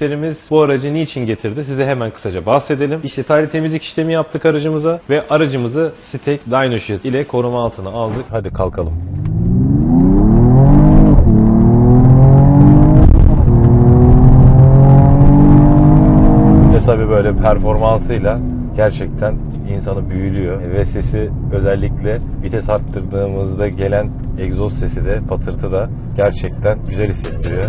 müşterimiz bu aracı niçin getirdi size hemen kısaca bahsedelim. İşte detaylı temizlik işlemi yaptık aracımıza ve aracımızı Stek DynoShield ile koruma altına aldık. Hadi kalkalım. Tabii böyle performansıyla gerçekten insanı büyülüyor. Ve sesi özellikle vites arttırdığımızda gelen egzoz sesi de patırtı da gerçekten güzel hissettiriyor.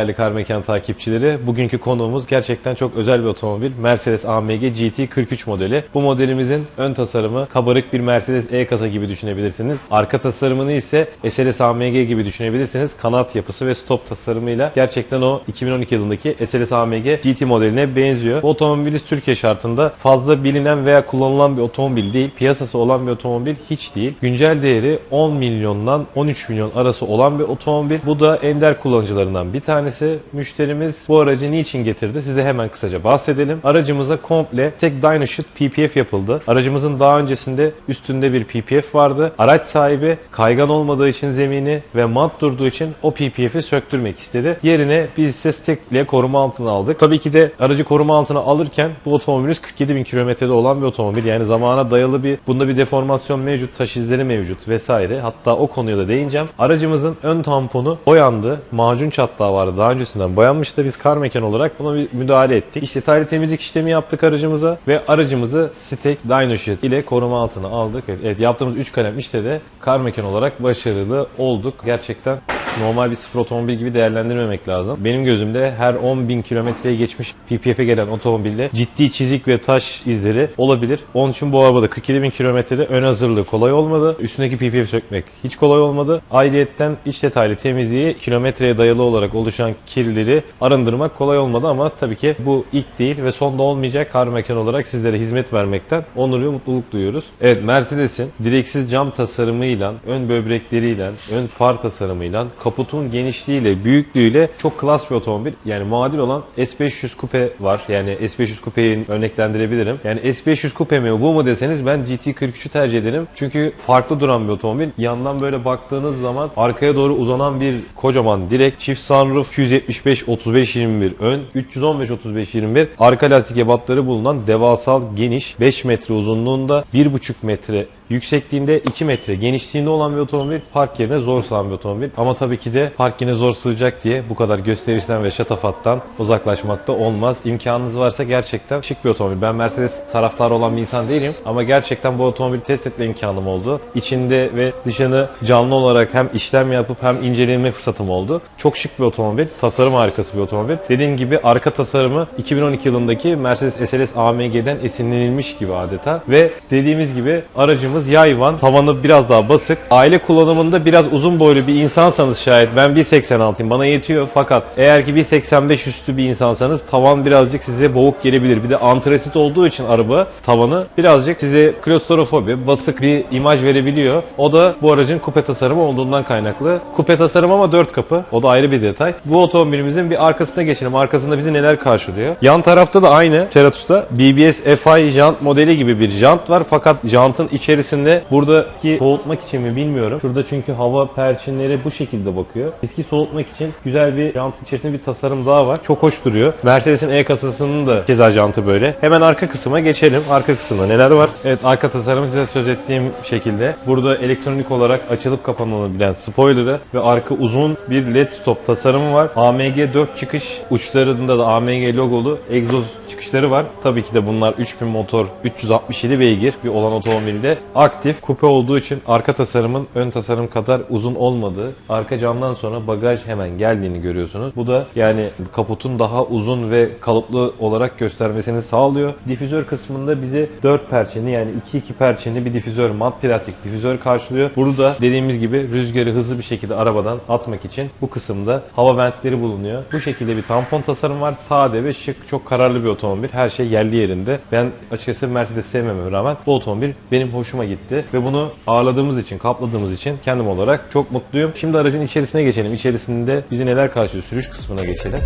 Değerli Kar Mekan takipçileri. Bugünkü konuğumuz gerçekten çok özel bir otomobil. Mercedes AMG GT 43 modeli. Bu modelimizin ön tasarımı kabarık bir Mercedes E-kasa gibi düşünebilirsiniz. Arka tasarımını ise SLS AMG gibi düşünebilirsiniz. Kanat yapısı ve stop tasarımıyla gerçekten o 2012 yılındaki SLS AMG GT modeline benziyor. Bu otomobilimiz Türkiye şartında fazla bilinen veya kullanılan bir otomobil değil. Piyasası olan bir otomobil hiç değil. Güncel değeri 10 milyondan 13 milyon arası olan bir otomobil. Bu da ender kullanıcılarından bir tanesi. Müşterimiz bu aracı niçin getirdi size hemen kısaca bahsedelim. Aracımıza komple tek DynoShield PPF yapıldı. Aracımızın daha öncesinde üstünde bir PPF vardı. Araç sahibi kaygan olmadığı için zemini ve mat durduğu için o PPF'i söktürmek istedi. Yerine biz ise Stek'le koruma altına aldık. Tabii ki de aracı koruma altına alırken bu otomobilimiz 47 bin kilometrede olan bir otomobil. Yani zamana dayalı bir bunda bir deformasyon mevcut, taş izleri mevcut vesaire. Hatta o konuya da değineceğim. Aracımızın ön tamponu boyandı. Macun çatlağı vardı. Daha öncesinden boyanmıştı. Biz kar mekan olarak buna bir müdahale ettik. İşte detaylı temizlik işlemi yaptık aracımıza ve aracımızı Stek DynoShield ile koruma altına aldık. Evet yaptığımız 3 kalem işte de kar mekan olarak başarılı olduk. Gerçekten normal bir sıfır otomobil gibi değerlendirmemek lazım. Benim gözümde her 10 bin kilometreye geçmiş PPF'e gelen otomobilde ciddi çizik ve taş izleri olabilir. Onun için bu arabada 47 bin kilometrede ön hazırlığı kolay olmadı. Üstündeki PPF sökmek hiç kolay olmadı. Ayrıyetten iç detaylı temizliği kilometreye dayalı olarak oluşan kirleri arındırmak kolay olmadı ama tabii ki bu ilk değil ve son da olmayacak kar mekan olarak sizlere hizmet vermekten onur ve mutluluk duyuyoruz. Evet Mercedes'in direksiz cam tasarımıyla, ön böbrekleriyle, ön far tasarımıyla, kaputun genişliğiyle, büyüklüğüyle çok klas bir otomobil. Yani muadil olan S500 Coupe var. Yani S500 Coupe'yi örneklendirebilirim. Yani S500 Coupe mi bu mu deseniz ben GT43'ü tercih ederim. Çünkü farklı duran bir otomobil. Yandan böyle baktığınız zaman arkaya doğru uzanan bir kocaman direk, çift sunroof 275 35 21 ön, 315 35 21 arka lastik ebatları bulunan devasal geniş 5 metre uzunluğunda 1,5 metre Yüksekliğinde 2 metre genişliğinde olan bir otomobil park yerine zor sığan bir otomobil. Ama tabii ki de park yerine zor sığacak diye bu kadar gösterişten ve şatafattan uzaklaşmakta olmaz. İmkanınız varsa gerçekten şık bir otomobil. Ben Mercedes taraftarı olan bir insan değilim ama gerçekten bu otomobili test etme imkanım oldu. İçinde ve dışını canlı olarak hem işlem yapıp hem inceleme fırsatım oldu. Çok şık bir otomobil. Tasarım harikası bir otomobil. Dediğim gibi arka tasarımı 2012 yılındaki Mercedes SLS AMG'den esinlenilmiş gibi adeta. Ve dediğimiz gibi aracımız yayvan, tavanı biraz daha basık. Aile kullanımında biraz uzun boylu bir insansanız şayet ben 1.86'yım bana yetiyor fakat eğer ki 1.85 üstü bir insansanız tavan birazcık size boğuk gelebilir. Bir de antresit olduğu için araba tavanı birazcık size klostrofobi, basık bir imaj verebiliyor. O da bu aracın kupe tasarımı olduğundan kaynaklı. Kupe tasarım ama 4 kapı. O da ayrı bir detay. Bu otomobilimizin bir arkasına geçelim. Arkasında bizi neler karşılıyor? Yan tarafta da aynı Ceratus'ta BBS FI jant modeli gibi bir jant var fakat jantın içerisinde buradaki soğutmak için mi bilmiyorum. Şurada çünkü hava perçinleri bu şekilde bakıyor. Eski soğutmak için güzel bir jantın içerisinde bir tasarım daha var. Çok hoş duruyor. Mercedes'in E kasasının da keza jantı böyle. Hemen arka kısma geçelim. Arka kısımda neler var? Evet arka tasarımı size söz ettiğim şekilde. Burada elektronik olarak açılıp kapanılabilen spoiler'ı ve arka uzun bir led stop tasarımı var. AMG 4 çıkış uçlarında da AMG logolu egzoz çıkışları var. Tabii ki de bunlar 3000 motor 367 beygir bir olan otomobilde aktif kupe olduğu için arka tasarımın ön tasarım kadar uzun olmadığı, arka camdan sonra bagaj hemen geldiğini görüyorsunuz. Bu da yani kaputun daha uzun ve kalıplı olarak göstermesini sağlıyor. Difüzör kısmında bizi 4 perçinli yani 2-2 perçinli bir difüzör, mat plastik difüzör karşılıyor. Burada dediğimiz gibi rüzgarı hızlı bir şekilde arabadan atmak için bu kısımda hava ventleri bulunuyor. Bu şekilde bir tampon tasarım var. Sade ve şık, çok kararlı bir otomobil. Her şey yerli yerinde. Ben açıkçası Mercedes sevmeme rağmen bu otomobil benim hoşuma hoşuma gitti. Ve bunu ağırladığımız için, kapladığımız için kendim olarak çok mutluyum. Şimdi aracın içerisine geçelim. İçerisinde bizi neler karşılıyor? Sürüş kısmına geçelim.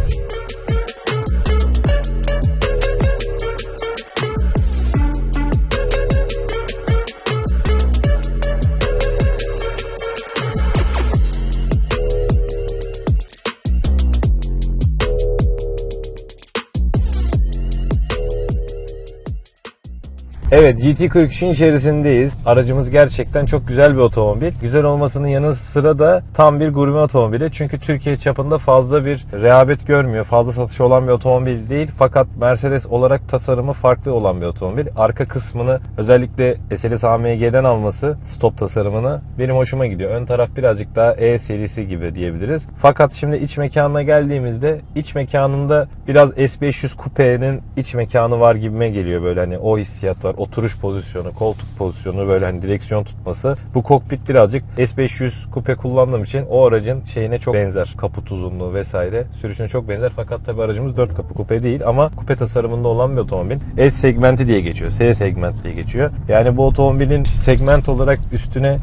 Evet GT43'ün içerisindeyiz. Aracımız gerçekten çok güzel bir otomobil. Güzel olmasının yanı sıra da tam bir gurme otomobili. Çünkü Türkiye çapında fazla bir rehabet görmüyor. Fazla satışı olan bir otomobil değil. Fakat Mercedes olarak tasarımı farklı olan bir otomobil. Arka kısmını özellikle SLS AMG'den alması stop tasarımını benim hoşuma gidiyor. Ön taraf birazcık daha E serisi gibi diyebiliriz. Fakat şimdi iç mekanına geldiğimizde iç mekanında biraz S500 Coupe'nin iç mekanı var gibime geliyor böyle hani o hissiyat var. Oturuş pozisyonu, koltuk pozisyonu böyle hani direksiyon tutması. Bu kokpit birazcık S500 Coupe kullandığım için o aracın şeyine çok benzer. Kaput uzunluğu vesaire sürüşüne çok benzer. Fakat tabi aracımız 4 kapı coupe değil ama coupe tasarımında olan bir otomobil. S segmenti diye geçiyor. S segment diye geçiyor. Yani bu otomobilin segment olarak üstüne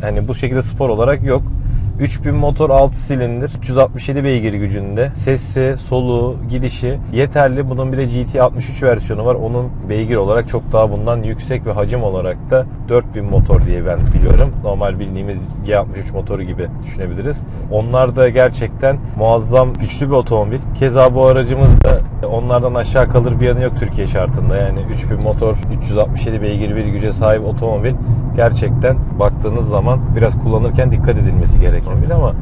hani bu şekilde spor olarak yok. 3000 motor 6 silindir 367 beygir gücünde sesi, soluğu, gidişi yeterli. Bunun bir de GT 63 versiyonu var. Onun beygir olarak çok daha bundan yüksek ve hacim olarak da 4000 motor diye ben biliyorum. Normal bildiğimiz G63 motoru gibi düşünebiliriz. Onlar da gerçekten muazzam güçlü bir otomobil. Keza bu aracımız da onlardan aşağı kalır bir yanı yok Türkiye şartında. Yani 3000 motor 367 beygir bir güce sahip otomobil gerçekten baktığınız zaman biraz kullanırken dikkat edilmesi gereken bir ama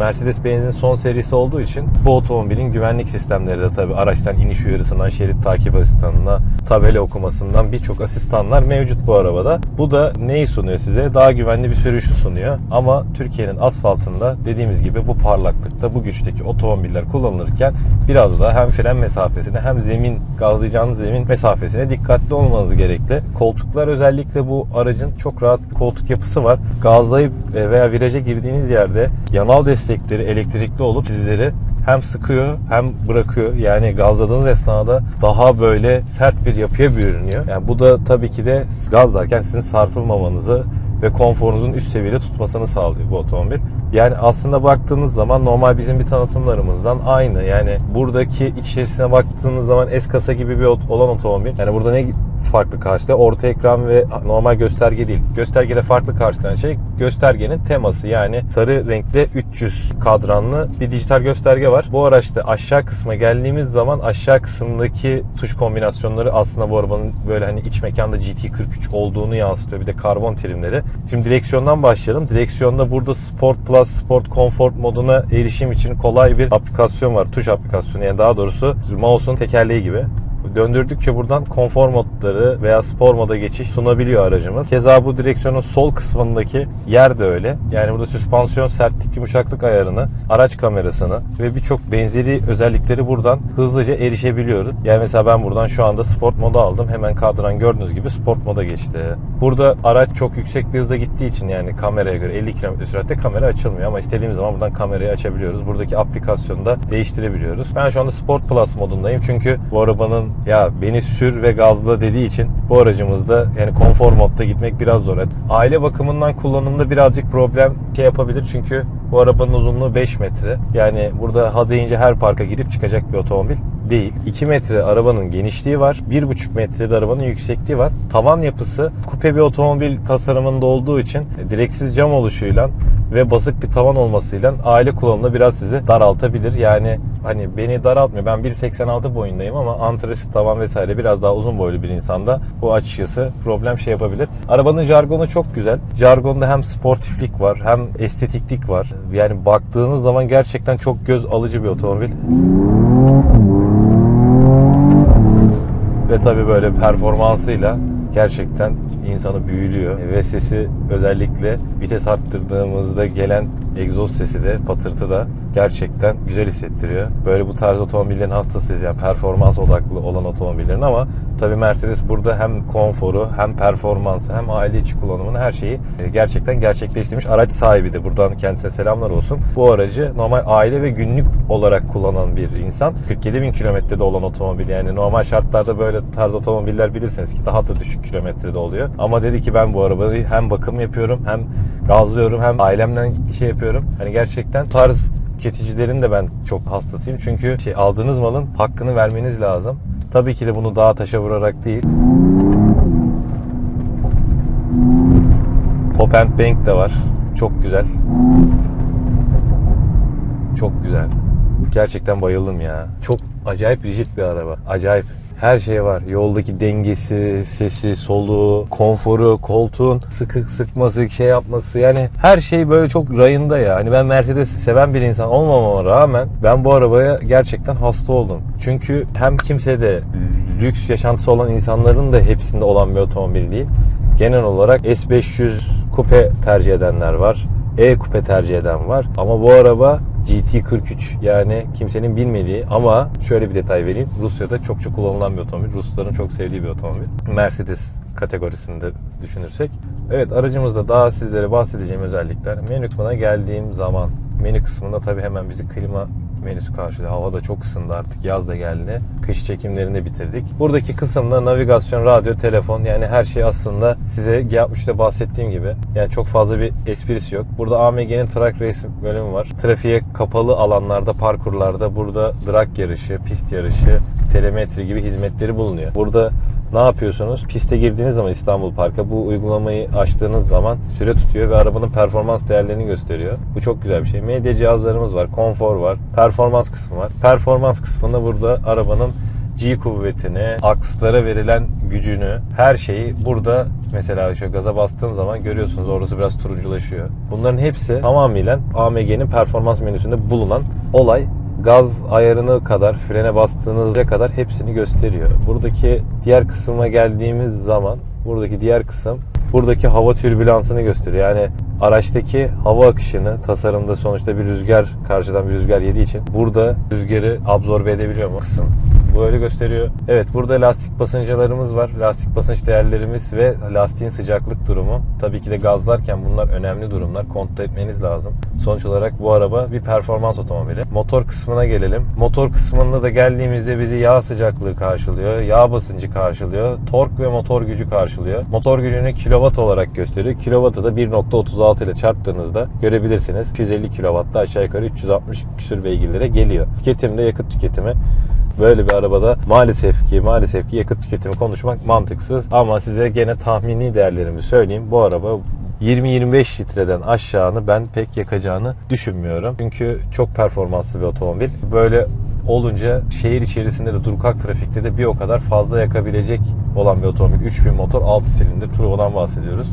Mercedes-Benz'in son serisi olduğu için bu otomobilin güvenlik sistemleri de tabii araçtan iniş uyarısından şerit takip asistanına, tabela okumasından birçok asistanlar mevcut bu arabada. Bu da neyi sunuyor size? Daha güvenli bir sürüşü sunuyor. Ama Türkiye'nin asfaltında dediğimiz gibi bu parlaklıkta, bu güçteki otomobiller kullanılırken biraz da hem fren mesafesine hem zemin, gazlayacağınız zemin mesafesine dikkatli olmanız gerekli. Koltuklar özellikle bu aracın çok rahat bir koltuk yapısı var. Gazlayıp e, veya viraja girdiğiniz yerde yanal destekleri elektrikli olup sizleri hem sıkıyor hem bırakıyor. Yani gazladığınız esnada daha böyle sert bir yapıya bürünüyor. Yani bu da tabii ki de gazlarken sizin sarsılmamanızı ve konforunuzun üst seviyede tutmasını sağlıyor bu otomobil. Yani aslında baktığınız zaman normal bizim bir tanıtımlarımızdan aynı. Yani buradaki içerisine baktığınız zaman S kasa gibi bir olan otomobil. Yani burada ne farklı karşılıyor? Orta ekran ve normal gösterge değil. Göstergede farklı karşılayan şey göstergenin teması. Yani sarı renkli 300 kadranlı bir dijital gösterge var. Bu araçta aşağı kısma geldiğimiz zaman aşağı kısımdaki tuş kombinasyonları aslında bu arabanın böyle hani iç mekanda GT43 olduğunu yansıtıyor. Bir de karbon trimleri. Şimdi direksiyondan başlayalım. Direksiyonda burada Sport Plus, Sport Comfort moduna erişim için kolay bir aplikasyon var. Tuş aplikasyonu yani daha doğrusu mouse'un tekerleği gibi. Döndürdükçe buradan konfor modları veya spor moda geçiş sunabiliyor aracımız. Keza bu direksiyonun sol kısmındaki yer de öyle. Yani burada süspansiyon sertlik yumuşaklık ayarını, araç kamerasını ve birçok benzeri özellikleri buradan hızlıca erişebiliyoruz. Yani mesela ben buradan şu anda sport moda aldım. Hemen kadran gördüğünüz gibi sport moda geçti. Burada araç çok yüksek bir hızda gittiği için yani kameraya göre 50 km süratte kamera açılmıyor ama istediğimiz zaman buradan kamerayı açabiliyoruz. Buradaki aplikasyonu da değiştirebiliyoruz. Ben şu anda Sport Plus modundayım çünkü bu arabanın ya beni sür ve gazla dediği için bu aracımızda yani konfor modda gitmek biraz zor. Aile bakımından kullanımda birazcık problem şey yapabilir çünkü bu arabanın uzunluğu 5 metre. Yani burada ha deyince her parka girip çıkacak bir otomobil değil. 2 metre arabanın genişliği var. 1,5 metrede arabanın yüksekliği var. Tavan yapısı kupe bir otomobil tasarımında olduğu için direksiz cam oluşuyla ve basık bir tavan olmasıyla aile kullanımında biraz sizi daraltabilir. Yani hani beni daraltmıyor. Ben 1.86 boyundayım ama antresit tavan vesaire biraz daha uzun boylu bir insanda bu açıkçası problem şey yapabilir. Arabanın jargonu çok güzel. Jargonda hem sportiflik var hem estetiklik var. Yani baktığınız zaman gerçekten çok göz alıcı bir otomobil. Ve tabii böyle performansıyla gerçekten insanı büyülüyor. Ve sesi özellikle vites arttırdığımızda gelen egzoz sesi de patırtı da gerçekten güzel hissettiriyor. Böyle bu tarz otomobillerin hastasıyız yani performans odaklı olan otomobillerin ama tabii Mercedes burada hem konforu hem performansı hem aile içi kullanımını her şeyi e, gerçekten gerçekleştirmiş araç sahibi de buradan kendisine selamlar olsun. Bu aracı normal aile ve günlük olarak kullanan bir insan 47 bin kilometrede olan otomobil yani normal şartlarda böyle tarz otomobiller bilirsiniz ki daha da düşük kilometrede oluyor. Ama dedi ki ben bu arabayı hem bakım yapıyorum hem gazlıyorum hem ailemden şey yapıyorum. Hani gerçekten tarz tüketicilerin de ben çok hastasıyım. Çünkü şey aldığınız malın hakkını vermeniz lazım. Tabii ki de bunu dağa taşa vurarak değil. Pop and Bank de var. Çok güzel. Çok güzel. Gerçekten bayıldım ya. Çok acayip rigid bir araba. Acayip. Her şey var. Yoldaki dengesi, sesi, soluğu, konforu, koltuğun sıkık sıkması, şey yapması. Yani her şey böyle çok rayında ya. Hani ben Mercedes seven bir insan olmamama rağmen ben bu arabaya gerçekten hasta oldum. Çünkü hem kimsede lüks yaşantısı olan insanların da hepsinde olan bir otomobil değil. Genel olarak S500 kupe tercih edenler var. E kupe tercih eden var. Ama bu araba GT43 yani kimsenin bilmediği ama şöyle bir detay vereyim. Rusya'da çokça kullanılan bir otomobil. Rusların çok sevdiği bir otomobil. Mercedes kategorisinde düşünürsek. Evet aracımızda daha sizlere bahsedeceğim özellikler. Menü kısmına geldiğim zaman menü kısmında tabii hemen bizi klima menüsü karşılıyor. Hava da çok ısındı artık. Yaz da geldi. Kış çekimlerini bitirdik. Buradaki kısımda navigasyon, radyo, telefon yani her şey aslında size yapmışta bahsettiğim gibi. Yani çok fazla bir esprisi yok. Burada AMG'nin track race bölümü var. Trafiğe kapalı alanlarda, parkurlarda burada drag yarışı, pist yarışı, telemetri gibi hizmetleri bulunuyor. Burada ne yapıyorsunuz? Piste girdiğiniz zaman İstanbul Park'a bu uygulamayı açtığınız zaman süre tutuyor ve arabanın performans değerlerini gösteriyor. Bu çok güzel bir şey. Medya cihazlarımız var, konfor var, performans kısmı var. Performans kısmında burada arabanın G kuvvetini, akslara verilen gücünü, her şeyi burada mesela şöyle gaza bastığım zaman görüyorsunuz orası biraz turunculaşıyor. Bunların hepsi tamamıyla AMG'nin performans menüsünde bulunan olay gaz ayarını kadar, frene bastığınızda kadar hepsini gösteriyor. Buradaki diğer kısma geldiğimiz zaman, buradaki diğer kısım buradaki hava türbülansını gösteriyor. Yani araçtaki hava akışını tasarımda sonuçta bir rüzgar karşıdan bir rüzgar yediği için burada rüzgarı absorbe edebiliyor mu kısım. Böyle gösteriyor. Evet burada lastik basınçlarımız var. Lastik basınç değerlerimiz ve lastiğin sıcaklık durumu. Tabii ki de gazlarken bunlar önemli durumlar. Kontrol etmeniz lazım. Sonuç olarak bu araba bir performans otomobili. Motor kısmına gelelim. Motor kısmında da geldiğimizde bizi yağ sıcaklığı karşılıyor. Yağ basıncı karşılıyor. Tork ve motor gücü karşılıyor. Motor gücünü kilowatt olarak gösteriyor. Kilowattı da 1.36 ile çarptığınızda görebilirsiniz. 250 kilowatta aşağı yukarı 360 küsür beygirlere geliyor. Tüketimde yakıt tüketimi Böyle bir arabada maalesef ki maalesef ki yakıt tüketimi konuşmak mantıksız. Ama size gene tahmini değerlerimi söyleyeyim. Bu araba 20-25 litreden aşağını ben pek yakacağını düşünmüyorum. Çünkü çok performanslı bir otomobil. Böyle olunca şehir içerisinde de durkak trafikte de bir o kadar fazla yakabilecek olan bir otomobil. 3000 motor 6 silindir turbodan bahsediyoruz.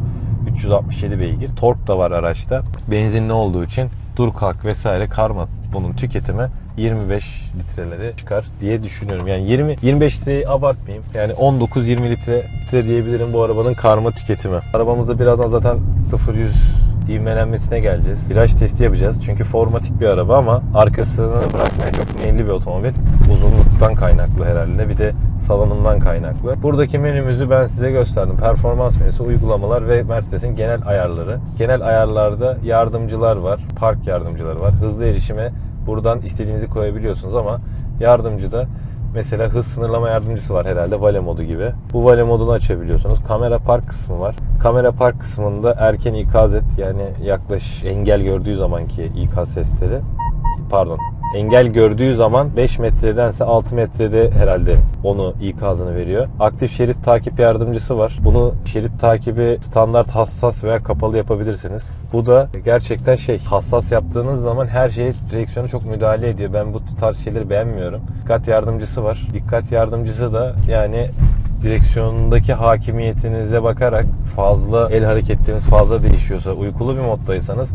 367 beygir. Tork da var araçta. Benzinli olduğu için dur kalk vesaire karma bunun tüketimi 25 litrelere çıkar diye düşünüyorum. Yani 20 25 litreyi abartmayayım. Yani 19-20 litre, litre diyebilirim bu arabanın karma tüketimi. Arabamızda birazdan zaten 0-100 ivmelenmesine geleceğiz. Viraj testi yapacağız. Çünkü formatik bir araba ama arkasını bırakmaya çok meyilli bir otomobil. Uzunluktan kaynaklı herhalde. Bir de salonundan kaynaklı. Buradaki menümüzü ben size gösterdim. Performans menüsü, uygulamalar ve Mercedes'in genel ayarları. Genel ayarlarda yardımcılar var. Park yardımcıları var. Hızlı erişime buradan istediğinizi koyabiliyorsunuz ama yardımcıda Mesela hız sınırlama yardımcısı var herhalde Vale modu gibi. Bu Vale modunu açabiliyorsunuz. Kamera park kısmı var. Kamera park kısmında erken ikaz et yani yaklaş engel gördüğü zamanki ikaz sesleri. Pardon engel gördüğü zaman 5 metredense 6 metrede herhalde onu ikazını veriyor. Aktif şerit takip yardımcısı var. Bunu şerit takibi standart hassas veya kapalı yapabilirsiniz. Bu da gerçekten şey hassas yaptığınız zaman her şeye direksiyonu çok müdahale ediyor. Ben bu tarz şeyleri beğenmiyorum. Dikkat yardımcısı var. Dikkat yardımcısı da yani direksiyondaki hakimiyetinize bakarak fazla el hareketleriniz fazla değişiyorsa, uykulu bir moddaysanız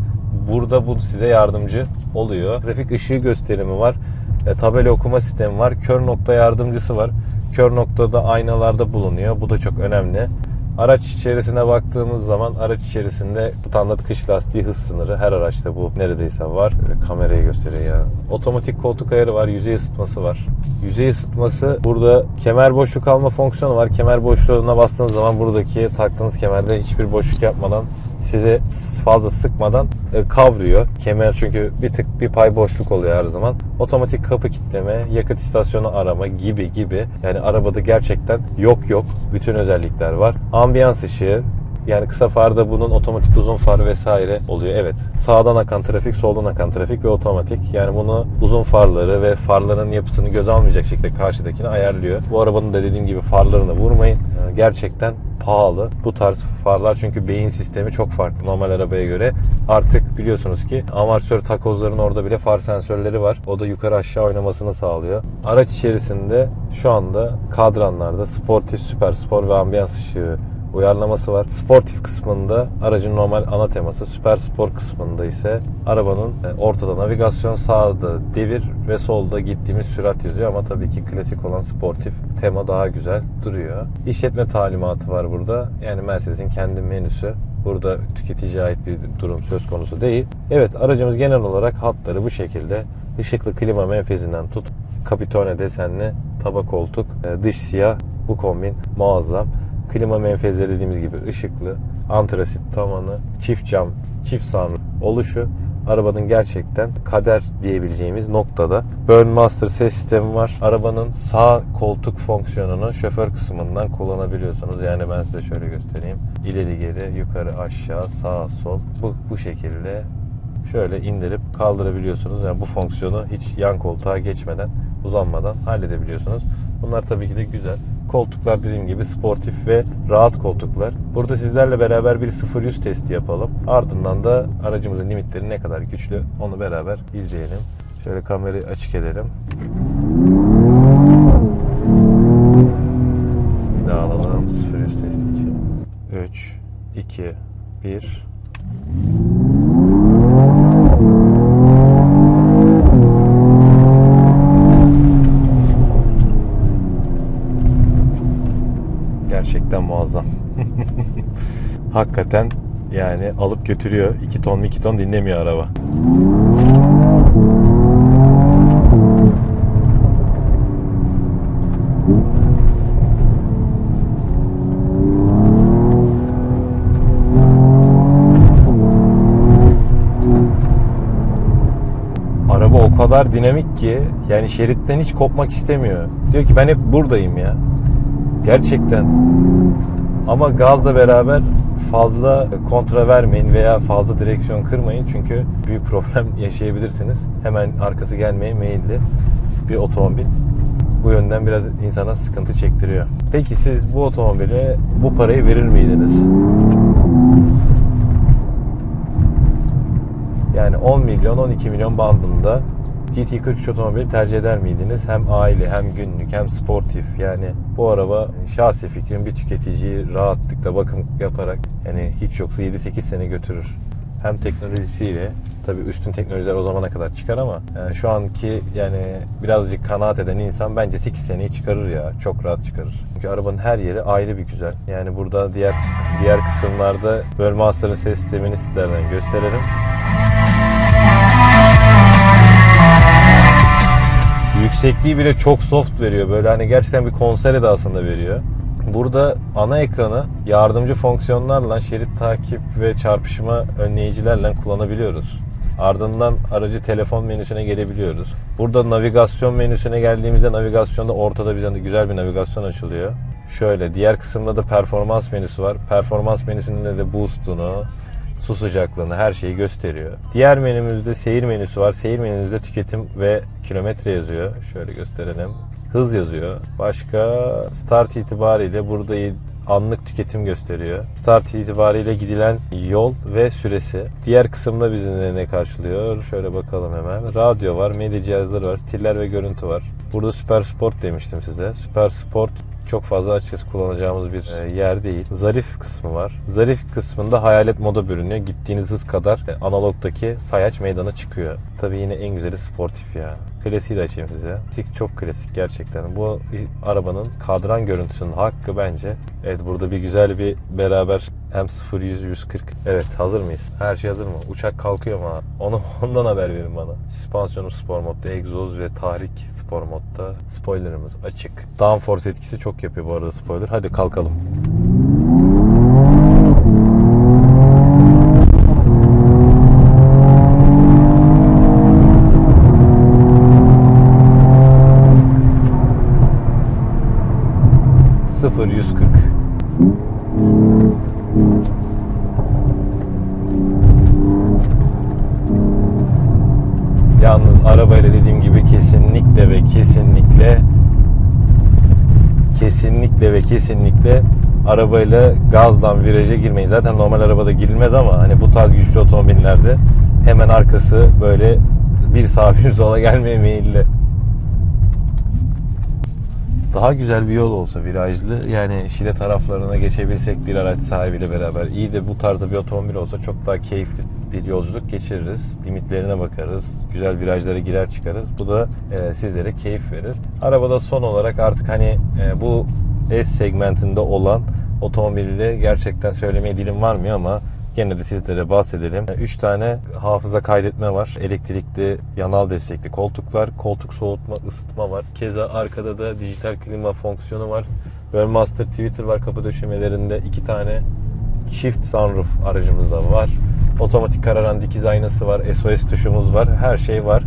burada bu size yardımcı oluyor. Trafik ışığı gösterimi var. E, tabela okuma sistemi var. Kör nokta yardımcısı var. Kör noktada aynalarda bulunuyor. Bu da çok önemli. Araç içerisine baktığımız zaman araç içerisinde standart kış lastiği hız sınırı her araçta bu neredeyse var. Böyle kamerayı gösteriyor ya. Otomatik koltuk ayarı var, yüzey ısıtması var. Yüzey ısıtması burada kemer boşluk alma fonksiyonu var. Kemer boşluğuna bastığınız zaman buradaki taktığınız kemerde hiçbir boşluk yapmadan size fazla sıkmadan e, kavruyor. Kemer çünkü bir tık bir pay boşluk oluyor her zaman. Otomatik kapı kilitleme, yakıt istasyonu arama gibi gibi. Yani arabada gerçekten yok yok bütün özellikler var. Ambiyans ışığı, yani kısa farda bunun otomatik uzun far vesaire oluyor. Evet. Sağdan akan trafik, soldan akan trafik ve otomatik. Yani bunu uzun farları ve farların yapısını göz almayacak şekilde karşıdakini ayarlıyor. Bu arabanın da dediğim gibi farlarını vurmayın. Gerçekten pahalı. Bu tarz farlar çünkü beyin sistemi çok farklı normal arabaya göre. Artık biliyorsunuz ki amortisör takozların orada bile far sensörleri var. O da yukarı aşağı oynamasını sağlıyor. Araç içerisinde şu anda kadranlarda sportif, süper spor ve ambiyans ışığı uyarlaması var. Sportif kısmında aracın normal ana teması, süper spor kısmında ise arabanın e, ortada navigasyon, sağda devir ve solda gittiğimiz sürat yazıyor ama tabii ki klasik olan sportif tema daha güzel duruyor. İşletme talimatı var burada. Yani Mercedes'in kendi menüsü. Burada tüketiciye ait bir durum söz konusu değil. Evet aracımız genel olarak hatları bu şekilde. Işıklı klima menfezinden tut. Capitone desenli taba koltuk, e, dış siyah bu kombin muazzam. Klima menfezleri dediğimiz gibi ışıklı, antrasit tavanı, çift cam, çift sunroof oluşu arabanın gerçekten kader diyebileceğimiz noktada. Burnmaster ses sistemi var. Arabanın sağ koltuk fonksiyonunu şoför kısmından kullanabiliyorsunuz. Yani ben size şöyle göstereyim. İleri geri, yukarı aşağı, sağ sol bu, bu şekilde şöyle indirip kaldırabiliyorsunuz. Yani bu fonksiyonu hiç yan koltuğa geçmeden, uzanmadan halledebiliyorsunuz. Bunlar tabii ki de güzel. Koltuklar dediğim gibi sportif ve rahat koltuklar. Burada sizlerle beraber bir 0-100 testi yapalım. Ardından da aracımızın limitleri ne kadar güçlü onu beraber izleyelim. Şöyle kamerayı açık edelim. Bir daha alalım 0-100 testi için. 3, 2, 1. Gerçekten muazzam. Hakikaten yani alıp götürüyor. 2 ton 2 ton dinlemiyor araba. Araba o kadar dinamik ki yani şeritten hiç kopmak istemiyor. Diyor ki ben hep buradayım ya. Gerçekten. Ama gazla beraber fazla kontra vermeyin veya fazla direksiyon kırmayın çünkü büyük problem yaşayabilirsiniz. Hemen arkası gelmeye meyilli bir otomobil. Bu yönden biraz insana sıkıntı çektiriyor. Peki siz bu otomobile bu parayı verir miydiniz? Yani 10 milyon 12 milyon bandında GT43 otomobili tercih eder miydiniz? Hem aile hem günlük hem sportif yani bu araba şahsi fikrim bir tüketiciyi rahatlıkla bakım yaparak yani hiç yoksa 7-8 sene götürür. Hem teknolojisiyle tabii üstün teknolojiler o zamana kadar çıkar ama yani şu anki yani birazcık kanaat eden insan bence 8 seneyi çıkarır ya. Çok rahat çıkarır. Çünkü arabanın her yeri ayrı bir güzel. Yani burada diğer diğer kısımlarda bölme hasarı ses sistemini sizlerden gösterelim. Yüksekliği bile çok soft veriyor. Böyle hani gerçekten bir konser edasında veriyor. Burada ana ekranı yardımcı fonksiyonlarla şerit takip ve çarpışma önleyicilerle kullanabiliyoruz. Ardından aracı telefon menüsüne gelebiliyoruz. Burada navigasyon menüsüne geldiğimizde navigasyonda ortada bize güzel bir navigasyon açılıyor. Şöyle diğer kısımda da performans menüsü var. Performans menüsünde de boost'unu, su sıcaklığını her şeyi gösteriyor. Diğer menümüzde seyir menüsü var. Seyir menümüzde tüketim ve kilometre yazıyor. Şöyle gösterelim. Hız yazıyor. Başka start itibariyle burada anlık tüketim gösteriyor. Start itibariyle gidilen yol ve süresi. Diğer kısımda bizi ne karşılıyor? Şöyle bakalım hemen. Radyo var, medya cihazları var, stiller ve görüntü var. Burada Süper Sport demiştim size. Süper Sport çok fazla açıkçası kullanacağımız bir e, yer değil. Zarif kısmı var. Zarif kısmında hayalet moda bürünüyor. Gittiğiniz hız kadar e, analogdaki sayaç meydana çıkıyor. Tabii yine en güzeli sportif ya. Klasiği de açayım size. Klasik çok klasik gerçekten. Bu arabanın kadran görüntüsünün hakkı bence. Evet burada bir güzel bir beraber hem 0 100 140. Evet hazır mıyız? Her şey hazır mı? Uçak kalkıyor mu? Onu ondan haber verin bana. Süspansiyonum spor modda, egzoz ve tahrik spor modda. Spoilerımız açık. Downforce etkisi çok yapıyor bu arada spoiler. Hadi kalkalım. Sıfır 140. arabayla dediğim gibi kesinlikle ve kesinlikle kesinlikle ve kesinlikle arabayla gazdan viraja girmeyin. Zaten normal arabada girilmez ama hani bu tarz güçlü otomobillerde hemen arkası böyle bir sağa bir sola gelmeye meyilli. Daha güzel bir yol olsa virajlı yani Şile taraflarına geçebilsek bir araç sahibiyle beraber iyi de bu tarzda bir otomobil olsa çok daha keyifli bir yolculuk geçiririz. Limitlerine bakarız. Güzel virajlara girer çıkarız. Bu da e, sizlere keyif verir. Arabada son olarak artık hani e, bu S segmentinde olan otomobili gerçekten söylemeye dilim varmıyor ama Gene de sizlere bahsedelim. 3 tane hafıza kaydetme var. Elektrikli, yanal destekli koltuklar, koltuk soğutma, ısıtma var. Keza arkada da dijital klima fonksiyonu var. Burmester Twitter var kapı döşemelerinde. 2 tane çift sunroof aracımızda var. Otomatik kararan dikiz aynası var. SOS tuşumuz var. Her şey var.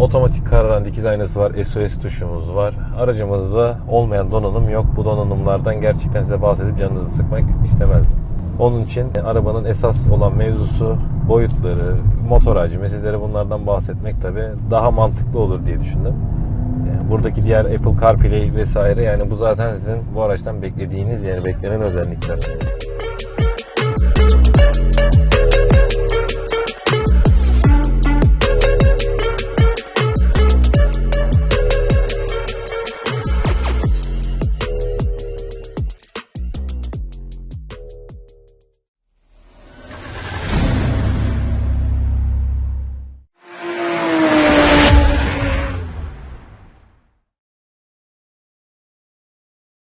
Otomatik kararan dikiz aynası var. SOS tuşumuz var. Aracımızda olmayan donanım yok. Bu donanımlardan gerçekten size bahsedip canınızı sıkmak istemezdim. Onun için arabanın esas olan mevzusu boyutları, motor hacmi sizlere bunlardan bahsetmek tabi daha mantıklı olur diye düşündüm. Buradaki diğer Apple CarPlay vesaire yani bu zaten sizin bu araçtan beklediğiniz yani beklenen özellikler.